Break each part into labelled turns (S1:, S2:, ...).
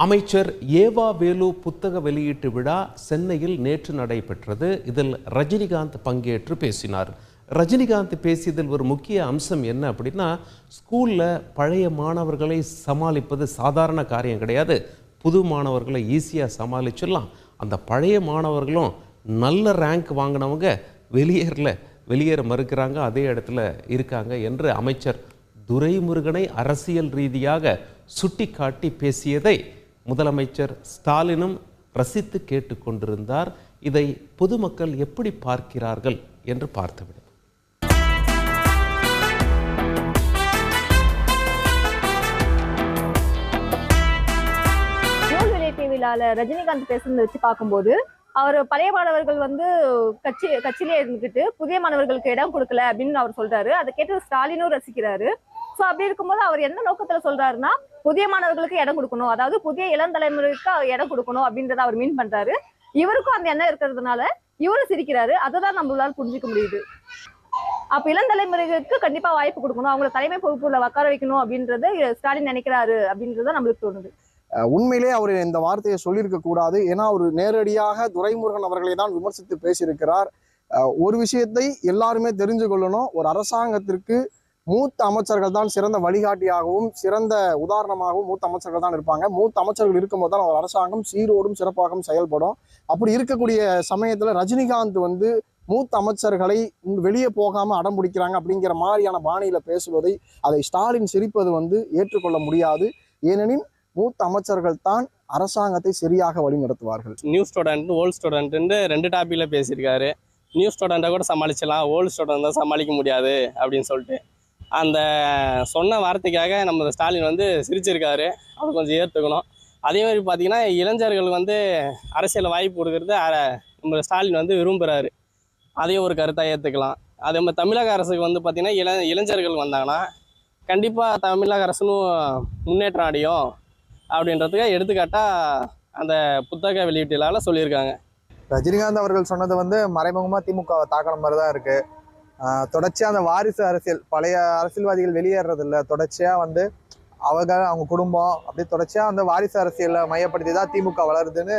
S1: அமைச்சர் ஏவா வேலு புத்தக வெளியீட்டு விழா சென்னையில் நேற்று நடைபெற்றது. இதில் ரஜினிகாந்த் பங்கேற்று பேசினார். ரஜினிகாந்த் பேசியதில் ஒரு முக்கிய அம்சம் என்ன அப்படின்னா ஸ்கூலில் பழைய மாணவர்களை சமாளிப்பது சாதாரண காரியம் கிடையாது. புது மாணவர்களை ஈஸியாக சமாளிச்சிடலாம். அந்த பழைய மாணவர்களும் நல்ல ரேங்க் வாங்கினவங்க வெளியேறல வெளியேற மறுக்கிறாங்க அதே இடத்துல இருக்காங்க என்று அமைச்சர் துரைமுருகனை அரசியல் ரீதியாக சுட்டிக்காட்டி பேசியதை முதலமைச்சர் ஸ்டாலினும் ரசித்து கேட்டுக்கொண்டிருந்தார். இதை பொதுமக்கள் எப்படி பார்க்கிறார்கள் என்று பார்த்துவிடும்
S2: விழால ரஜினிகாந்த் பேசுனதை வச்சு பார்க்கும்போது அவர் பழைய மாணவர்கள் வந்து கட்சி கட்சியிலே இருந்துக்கிட்டு புதிய மாணவர்களுக்கு இடம் கொடுக்கல அப்படின்னு அவர் சொல்றாரு. அதை கேட்டு ஸ்டாலினும் ரசிக்கிறாரு. சோ அப்படி இருக்கும்போது அவர் என்ன நோக்கத்துல சொல்றாருன்னா புதிய மாணவர்களுக்கு இடம் கொடுக்கணும். அதாவது புதிய இளம் தலைமுறைக்கு இடம் கொடுக்கணும் அப்படின்றத அவர் மீன் பண்றாரு. இவருக்கும் அந்த எண்ணம் இருக்கிறதுனால இவரும் சிரிக்கிறாரு. அதை தான் நம்மளால புரிஞ்சுக்க முடியுது. அப்ப இளம் தலைமுறைகளுக்கு கண்டிப்பா வாய்ப்பு கொடுக்கணும். அவங்கள தலைமை பொறுப்புல உட்கார வைக்கணும் அப்படின்றத ஸ்டாலின் நினைக்கிறாரு அப்படின்றத நம்மளுக்கு தோணுது.
S3: அஹ் உண்மையிலே அவர் இந்த வார்த்தையை சொல்லியிருக்க கூடாது. ஏன்னா அவர் நேரடியாக துரைமுருகன் அவர்களை தான் விமர்சித்து பேசியிருக்கிறார். அஹ் ஒரு விஷயத்தை எல்லாருமே தெரிஞ்சு கொள்ளணும். ஒரு அரசாங்கத்திற்கு மூத்த அமைச்சர்கள் தான் சிறந்த வழிகாட்டியாகவும் சிறந்த உதாரணமாகவும் மூத்த அமைச்சர்கள் தான் இருப்பாங்க. மூத்த அமைச்சர்கள் இருக்கும்போது தான் அவர் அரசாங்கம் சீரோடும் சிறப்பாகவும் செயல்படும். அப்படி இருக்கக்கூடிய சமயத்தில் ரஜினிகாந்த் வந்து மூத்த அமைச்சர்களை வெளியே போகாமல் அடம் பிடிக்கிறாங்க அப்படிங்கிற மாதிரியான பாணியில் பேசுவதை அதை ஸ்டாலின் சிரிப்பது வந்து ஏற்றுக்கொள்ள முடியாது. ஏனெனில் மூத்த அமைச்சர்கள் தான் அரசாங்கத்தை சரியாக வழிநடத்துவார்கள்.
S4: நியூ ஸ்டூடெண்ட் ஓல்டு ஸ்டூடெண்ட்டு ரெண்டு டாப்பிக்கில் பேசியிருக்காரு. நியூ ஸ்டூடெண்ட்டை கூட சமாளிச்சலாம் ஓல்டு ஸ்டூடெண்ட் தான் சமாளிக்க முடியாது அப்படின்னு சொல்லிட்டு. அந்த சொன்ன வார்த்தைக்காக நம்ம ஸ்டாலின் வந்து சிரிச்சிருக்காரு. அது கொஞ்சம் ஏற்றுக்கணும் அதே மாதிரி பார்த்தீங்கன்னா இளைஞர்கள் வந்து அரசியல் வாய்ப்பு கொடுக்கறது நம்ம ஸ்டாலின் வந்து விரும்புகிறாரு அதையும் ஒரு கருத்தாக ஏற்றுக்கலாம் அதே மாதிரி தமிழக அரசுக்கு வந்து பார்த்திங்கன்னா இள இளைஞர்கள் வந்தாங்கன்னா கண்டிப்பாக தமிழக அரசும் முன்னேற்றம் அடையும் அப்படின்றதுக்கு எடுத்துக்காட்டாக அந்த புத்தக வெளியீட்டிலால் சொல்லியிருக்காங்க.
S5: ரஜினிகாந்த் அவர்கள் சொன்னது வந்து மறைமுகமாக திமுகவை தாக்கின மாதிரி தான் இருக்குது ஆஹ் தொடர்ச்சியா அந்த வாரிசு அரசியல் பழைய அரசியல்வாதிகள் வெளியேறதில்ல இல்ல தொடர்ச்சியா வந்து அவங்க அவங்க குடும்பம் அப்படியே தொடர்ச்சியா அந்த வாரிசு அரசியலை மையப்படுத்தி தான் திமுக வளருதுன்னு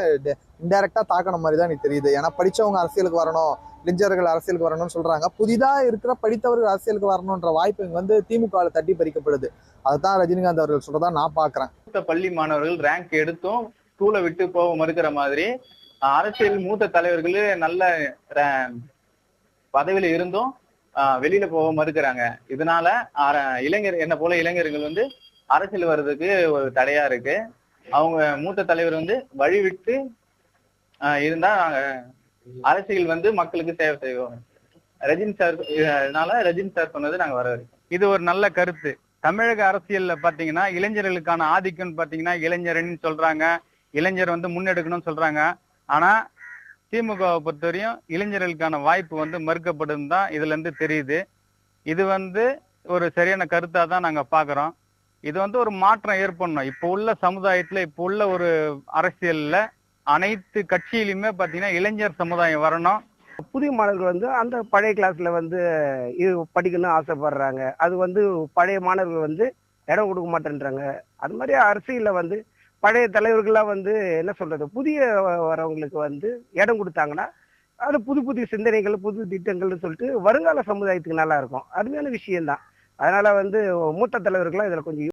S5: இன்டெரக்டாக தாக்கின மாதிரி தான் எனக்கு தெரியுது. ஏன்னா படிச்சவங்க அரசியலுக்கு வரணும் இளைஞர்கள் அரசியலுக்கு வரணும்னு சொல்றாங்க. புதிதா இருக்கிற படித்தவர்கள் அரசியலுக்கு வரணுன்ற வாய்ப்பு இங்கே வந்து திமுகவில் தட்டி பறிக்கப்படுது. அதுதான் ரஜினிகாந்த் அவர்கள் சொல்றதா நான் பாக்குறேன்.
S6: மூத்த பள்ளி மாணவர்கள் ரேங்க் எடுத்தும் ஸ்கூலை விட்டு போக மறுக்கிற மாதிரி அரசியல் மூத்த தலைவர்கள் நல்ல பதவியில் பதவியில இருந்தும் வெளியில போக மறுக்கிறாங்க. இதனால அர- இளைஞர் என்ன போல இளைஞர்கள் வந்து அரசியல் வர்றதுக்கு ஒரு தடையா இருக்கு. அவங்க மூத்த தலைவர் வந்து வழி விட்டு இருந்தா நாங்க அரசியல் வந்து மக்களுக்கு சேவை செய்வோம். ரஜினி சார் இதனால ரஜினி சார் சொன்னது நாங்க வர இது ஒரு நல்ல கருத்து. தமிழக அரசியல்ல பாத்தீங்கன்னா இளைஞர்களுக்கான ஆதிக்கம்னு பாத்தீங்கன்னா இளைஞர்னு சொல்றாங்க. இளைஞர் வந்து முன்னெடுக்கணும்னு சொல்றாங்க. ஆனா திமுகவை பொறுத்தவரையும் இளைஞர்களுக்கான வாய்ப்பு வந்து மறுக்கப்படுதுன்னு தான் இதுல இருந்து தெரியுது. இது வந்து ஒரு சரியான கருத்தா தான் நாங்க பாக்குறோம். இது வந்து ஒரு மாற்றம் ஏற்படணும். இப்போ உள்ள சமுதாயத்துல இப்போ உள்ள ஒரு அரசியல்ல அனைத்து கட்சியிலுமே பாத்தீங்கன்னா இளைஞர் சமுதாயம் வரணும்.
S7: புதிய மாணவர்கள் வந்து அந்த பழைய கிளாஸ்ல வந்து இது படிக்கணும்னு ஆசைப்படுறாங்க. அது வந்து பழைய மாணவர்கள் வந்து இடம் கொடுக்க மாட்டேன்றாங்க. அது மாதிரி அரசியல்ல வந்து பழைய தலைவர்கள்லாம் வந்து என்ன சொல்றது புதிய வரவங்களுக்கு வந்து இடம் கொடுத்தாங்கன்னா அது புது புது சிந்தனைகள் புது திட்டங்கள்னு சொல்லிட்டு வருங்கால சமுதாயத்துக்கு நல்லா இருக்கும். அருமையான விஷயம்தான். அதனால வந்து மூத்த தலைவர்கள்லாம் இதுல கொஞ்சம்